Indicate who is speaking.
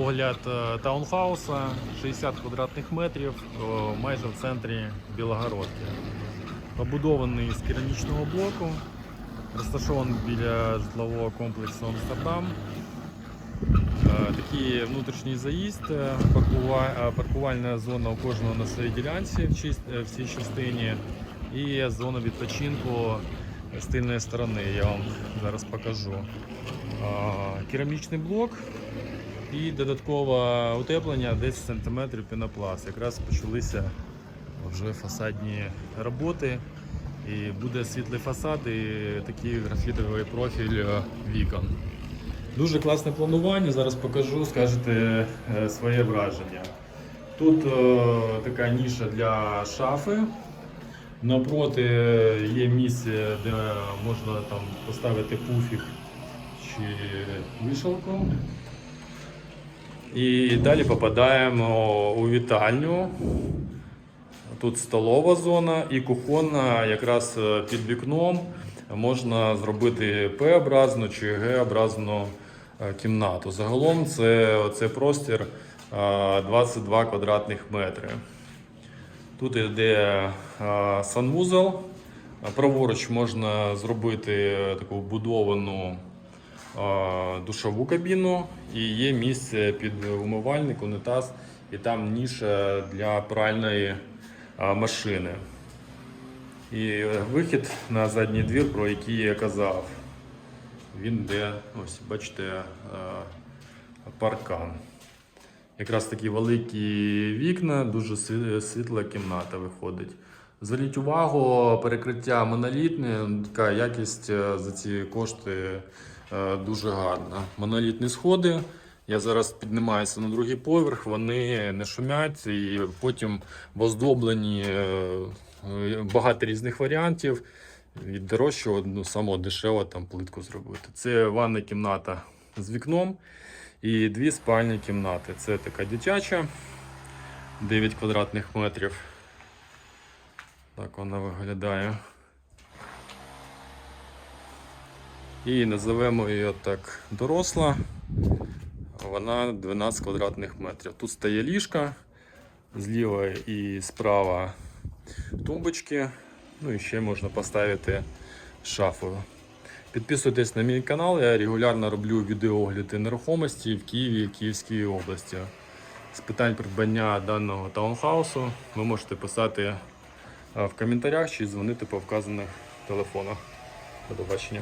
Speaker 1: Огляд е, таунхауса 60 квадратних метрів, майже в центрі Білогородки. Побудований з керамічного блоку, розташований біля житлового комплексу Амстердам. Е, Такий внутрішній заїзд, е, паркува- е, паркувальна зона у кожного на своїй ділянці в е, цій частині і зона відпочинку з тильної сторони. Я вам зараз покажу. Е, Керамічний блок і додаткове утеплення 10 см пінопласт. Якраз почалися вже фасадні роботи. І буде світлий фасад і такий графітовий профіль е, вікон. Дуже класне планування. Зараз покажу, скажете е, своє враження. Тут е, така ніша для шафи. Напроти є місце, де можна там поставити пуфік чи вішалку. І далі попадаємо у вітальню. Тут столова зона і кухонна якраз е, під вікном можна зробити П-образну чи Г-образну е, кімнату. Загалом це, це простір е, 22 квадратних метри. Тут йде е, санвузол. Е, Праворуч можна зробити таку вбудовану е, душову кабіну і є місце під умивальник, унітаз, і там ніша для пральної машини. І вихід на задній двір, про який я казав. Він де, ось бачите, паркан. Якраз такі великі вікна, дуже світла кімната виходить. Зверніть увагу, перекриття монолітне, така якість е, за ці кошти е, дуже гарна. Монолітні сходи. Я зараз піднімаюся на другий поверх, вони не шумять і потім оздоблені е, багато різних варіантів. Від дорожчого ну, самого дешевого там плитку зробити. Це ванна кімната з вікном і дві спальні кімнати. Це така дитяча, 9 квадратних метрів. Так вона виглядає. І називемо її так доросла. Вона 12 квадратних метрів. Тут стає ліжка, зліва і справа тумбочки. Ну і ще можна поставити шафу. Підписуйтесь на мій канал, я регулярно роблю відеоогляди нерухомості в Києві і Київській області. З питань придбання даного таунхаусу ви можете писати в коментарях чи дзвонити по вказаних телефонах. До побачення.